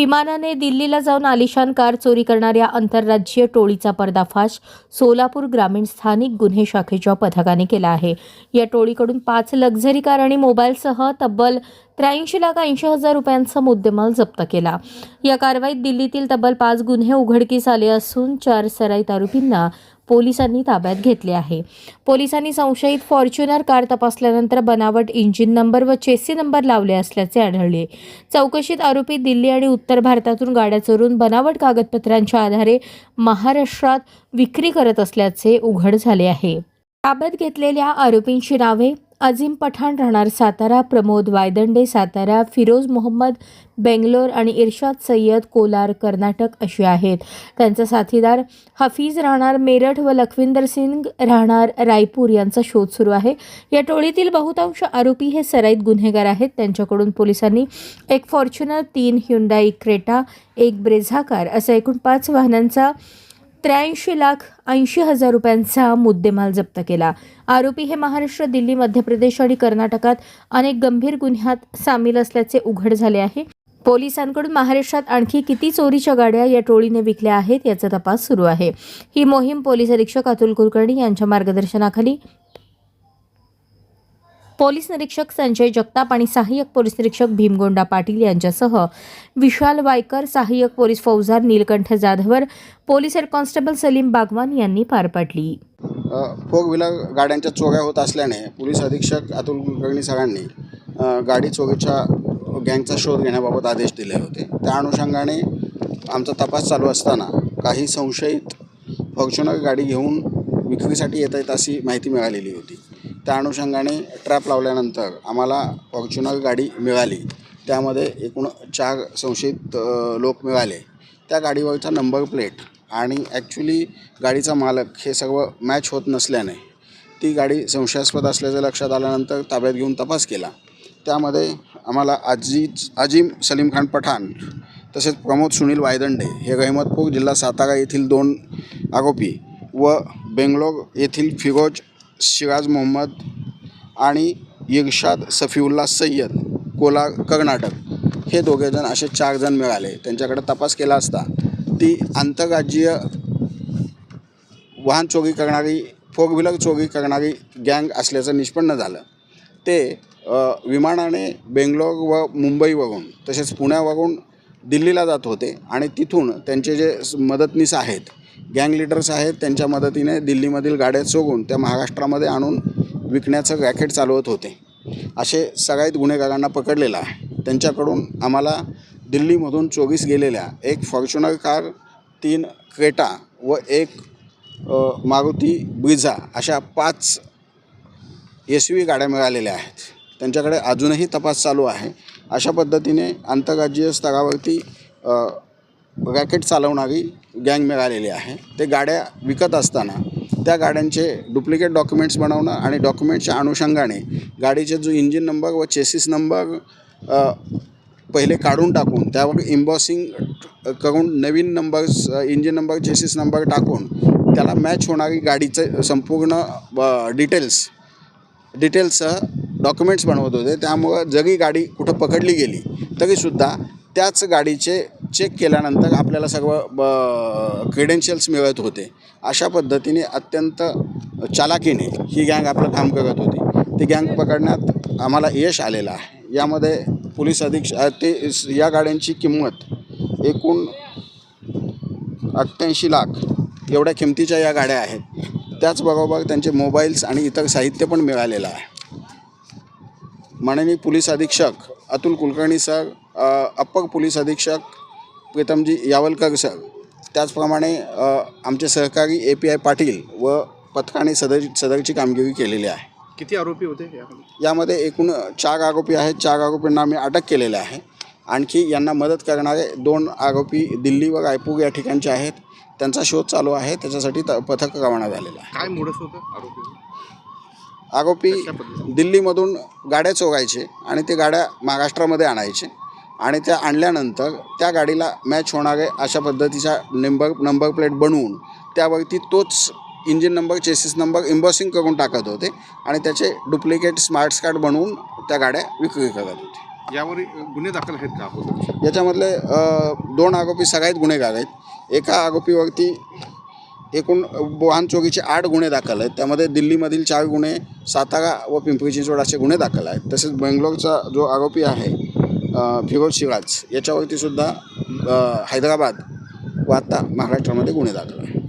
विमानाने दिल्लीला जाऊन आलिशान कार चोरी करणाऱ्या आंतरराज्यीय टोळीचा पर्दाफाश सोलापूर ग्रामीण स्थानिक गुन्हे शाखेच्या पथकाने केला आहे. या टोळीकडून पाच लक्झरी कार आणि मोबाईलसह तब्बल त्र्याऐंशी लाख ऐंशी हजार रुपयांचा मुद्देमाल जप्त केला. या कारवाईत दिल्लीतील तब्बल पाच गुन्हे उघडकीस आले असून चार सराईत आरोपींना पोलिसांनी ताब्यात घेतले आहे. पोलिसांनी संशयित फॉर्च्युनर कार तपासल्यानंतर बनावट इंजिन नंबर व चेसी नंबर लावले असल्याचे आढळले. चौकशीत आरोपी दिल्ली आणि उत्तर भारतातून गाड्या चोरून बनावट कागदपत्रांच्या आधारे महाराष्ट्रात विक्री करत असल्याचे उघड झाले आहे. ताब्यात घेतलेल्या आरोपींची नावे? अझीम पठाण राहणार सातारा प्रमोद वायदंडे सातारा फिरोज मोहम्मद बेंगलोर आणि इर्शाद सय्यद कोलार कर्नाटक असे आहेत. त्यांचा साथीदार हफीज राहणार मेरठ व लखविंदर सिंग राहणार रायपूर यांचा शोध सुरू आहे. या टोळीतील बहुतांश आरोपी हे सराईत गुन्हेगार आहेत. त्यांच्याकडून पोलिसांनी एक फॉर्च्युनर तीन ह्युंडाई क्रेटा एक ब्रेझाकार असं असा एकूण पाच वाहनांचा त्र्याऐंशी लाख ऐंशी हजार रुपयांचा मुद्देमाल जप्त केला. आरोपी हे महाराष्ट्र दिल्ली मध्य प्रदेश आणि कर्नाटकात अनेक गंभीर गुन्ह्यात सामील असल्याचे उघड झाले आहे. पोलिसांकडून महाराष्ट्रात आणखी किती चोरीच्या गाड्या या टोळीने विकल्या आहेत याचा तपास सुरू आहे. ही मोहीम पोलीस अधीक्षक अतुल कुलकर्णी यांच्या मार्गदर्शनाखाली पोलीस निरीक्षक संजय जगताप आणि सहाय्यक पोलीस निरीक्षक भीमगोंडा पाटील यांच्यासह विशाल वायकर सहाय्यक पोलीस फौजदार Nilkanth Jadhavar police head constable Salim Bagwan यांनी पार पाडली. फोर व्हीलर गाड्यांच्या चोऱ्या होत असल्याने पोलीस अधीक्षक अतुल कुलकर्णी सरांनी गाडी चोरीच्या गँगचा शोध घेण्याबाबत आदेश दिले होते. त्या अनुषंगाने आमचा तपास चालू असताना काही संशयित फॉर्च्युनर गाडी घेऊन विक्रीसाठी येत आहेत अशी माहिती मिळालेली होती. त्या अनुषंगाने ट्रॅप लावल्यानंतर आम्हाला फॉर्च्युनर गाडी मिळाली. त्यामध्ये एकूण चार संशयित लोक मिळाले. त्या गाडीवरचा नंबर प्लेट आणि ॲक्च्युली गाडीचा मालक हे सर्व मॅच होत नसल्याने ती गाडी संशयास्पद असल्याचं लक्षात आल्यानंतर ताब्यात घेऊन तपास केला. त्यामध्ये आम्हाला अजीज अजीम सलीम खान पठाण तसेच प्रमोद सुनील वायदंडे हे रहमतपूर जिल्हा सातारा येथील दोन आरोपी व बेंगलोर येथील फिरोज शिराज मोहम्मद आणि इर्शाद सफीउल्ला सय्यद कोला कर्नाटक हे दोघेजण असे चार जण मिळाले. त्यांच्याकडे तपास केला असता ती आंतरराज्यीय वाहन चोरी करणारी फोर व्हीलर चोरी करणारी गँग असल्याचं निष्पन्न झालं. ते विमानाने बेंगलोर व मुंबईवरून तसेच पुण्यावरून दिल्लीला जात होते आणि तिथून त्यांचे जे मदतनीस आहेत गँग लिडर्स आहेत त्यांच्या मदतीने दिल्लीमधील गाड्या चोगून त्या महाराष्ट्रामध्ये आणून विकण्याचं रॅकेट चालवत होते. असे सगळ्यात गुन्हेगारांना पकडलेलं आहे. त्यांच्याकडून आम्हाला दिल्लीमधून चोवीस गेलेल्या एक फॉर्च्युनर कार तीन क्रेटा व एक मारुती ब्रिझा अशा पाच एस व्ही गाड्या मिळालेल्या आहेत. त्यांच्याकडे अजूनही तपास चालू आहे. अशा पद्धतीने आंतरराज्यीय स्तरावरती रॅकेट चालवणारी गँग मिळालेली आहे. ते गाड्या विकत असताना त्या गाड्यांचे डुप्लिकेट डॉक्युमेंट्स बनवणं आणि डॉक्युमेंटच्या अनुषंगाने गाडीचे जो इंजिन नंबर व चेसिस नंबर पहिले काढून टाकून त्यावर इम्बॉसिंग करून नवीन numbers engine number chassis number टाकून त्याला मॅच होणारी गाडीचं संपूर्ण डिटेल्स डिटेल्ससह डॉक्युमेंट्स बनवत होते. त्यामुळं जरी गाडी कुठं पकडली गेली तरीसुद्धा त्याच गाडीचे चेक केल्यानंतर आपल्याला सर्व ब क्रेडेन्शियल्स मिळत होते. अशा पद्धतीने अत्यंत चालाकीने ही गँग आपलं काम करत होती. ती गँग पकडण्यात आम्हाला यश आलेलं आहे. यामध्ये पोलीस अधीक्षक ते या गाड्यांची किंमत एकूण अठ्ठ्याऐंशी लाख एवढ्या किमतीच्या या गाड्या आहेत. त्याचबरोबर त्यांचे मोबाईल्स आणि इतर साहित्य पण मिळालेलं आहे. माननीय पोलीस अधीक्षक Atul Kulkarni sir upper police अधीक्षक प्रीतमजी यावलकर सर. त्याचप्रमाणे आमचे सहकारी ए पी आय पाटील व पथकाने सदर सदरची कामगिरी केलेली आहे. किती आरोपी होते यामध्ये? यामध्ये एकूण चार आरोपी आहेत. चार आरोपींना आम्ही अटक केलेले आहे. आणखी यांना मदत करणारे दोन आरोपी दिल्ली व रायपूर या ठिकाणचे आहेत. त्यांचा शोध चालू आहे. त्याच्यासाठी त पथक रवाना झालेलं आहे. काय मोडस होतं आरोपी आरोपी दिल्लीमधून गाड्या चोरायचे आणि ते गाड्या महाराष्ट्रामध्ये आणायचे. आणि त्या आणल्यानंतर त्या गाडीला मॅच होणारे अशा पद्धतीचा नंबर नंबर प्लेट बनवून त्यावरती तोच engine number chassis number embossing करून टाकत होते आणि त्याचे डुप्लिकेट स्मार्ट कार्ड बनवून त्या गाड्या विक्री करत होते. यावर गुन्हे दाखल आहेत का? याच्यामधले दोन आरोपी सगळ्यात गुन्हेगार आहेत. एका आरोपीवरती एकूण वाहन चोरीचे आठ गुन्हे दाखल आहेत. त्यामध्ये दिल्लीमधील चार गुन्हे सातारा व पिंपरी चिंचवड असे गुन्हे दाखल आहेत. तसेच बेंगलोरचा जो आरोपी आहे फिरोज शिराज याच्यावरती सुद्धा हैदराबाद व आत्ता महाराष्ट्रामध्ये गुन्हे दाखल आहे